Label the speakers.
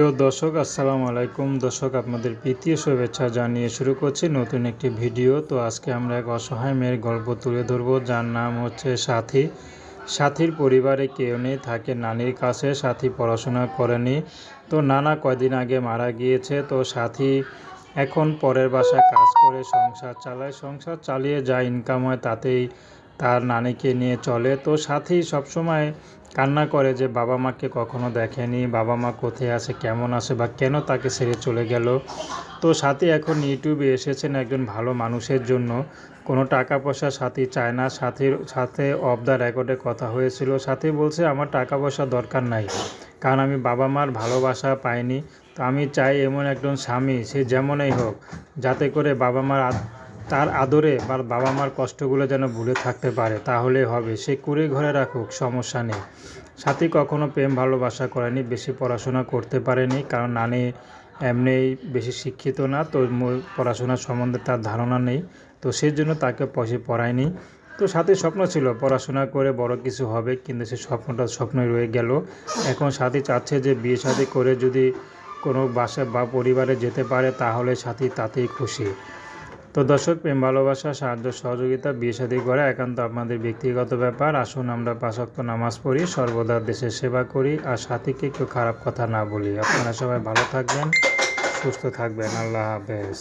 Speaker 1: প্রিয় দর্শক, আসসালামু আলাইকুম। দর্শক, আপনাদের প্রীতীয় শুভেচ্ছা জানিয়ে শুরু করছি নতুন একটি ভিডিও। তো আজকে আমরা এক অসহায় মেয়ের গল্প তুলে ধরবো। যার নাম হচ্ছে সাথী। সাথীর পরিবারে কেউ নেই, থাকে নানির কাছে। সাথী পড়াশোনা করেনি। তো নানা কয়দিন আগে মারা গিয়েছে। তো সাথী এখন পরের বাসায় কাজ করে, সংসার চালায়। সংসার চালিয়ে যা ইনকাম হয় তাতেই তার নানিকে নিয়ে চলে। তো সাথী সবসময় কান্না করে যে বাবা মাকে কখনো দেখেনি, বাবা মা কোথায় আছে, কেমন আছে বা কেন তাকে ছেড়ে চলে গেল। তো সাথী এখন ইউটিউবে এসেছেন একজন ভালো মানুষের জন্য। কোনো টাকা পয়সা সাথী চায় না। সাথীর সাথে অফ দ্য রেকর্ডে কথা হয়েছিল। সাথী বলছে, আমার টাকা পয়সা দরকার নাই, কারণ আমি বাবা মার ভালোবাসা পাইনি। তো আমি চাই এমন একজন স্বামী, সে যেমনই হোক, যাতে করে বাবা মার তার আদরে বা বাবা মার কষ্টগুলো যেন ভুলে থাকতে পারে তাহলে হবে। সে কুড়ে ঘরে রাখুক, সমস্যা নেই। সাথী কখনো প্রেম ভালোবাসা করেনি, বেশি পড়াশোনা করতে পারেনি, কারণ নানি এমনিই বেশি শিক্ষিত না, তো পড়াশোনার সম্বন্ধে তার ধারণা নেই, তো সেই জন্য তাকে পয়সা পড়ায়নি। তো সাথে স্বপ্ন ছিল, পড়াশোনা করে বড় কিছু হবে, কিন্তু সে স্বপ্নটা স্বপ্নই রয়ে গেল। এখন সাথী চাচ্ছে যে বিয়ে শাদী করে যদি কোনো বাসা বা পরিবারে যেতে পারে, তাহলে সাথী তাতেই খুশি। তো দর্শক, প্রেম, ভালোবাসা, সাহায্য, সহযোগিতা, বিয়ে সাদী করা একান্ত আপনাদের ব্যক্তিগত ব্যাপার। আসুন আমরা পাশক্ত নামাজ পড়ি, সর্বদা দেশের সেবা করি আর সাথীকে কেউ খারাপ কথা না বলি। আপনারা সবাই ভালো থাকবেন, সুস্থ থাকবেন। আল্লাহ হাফেজ।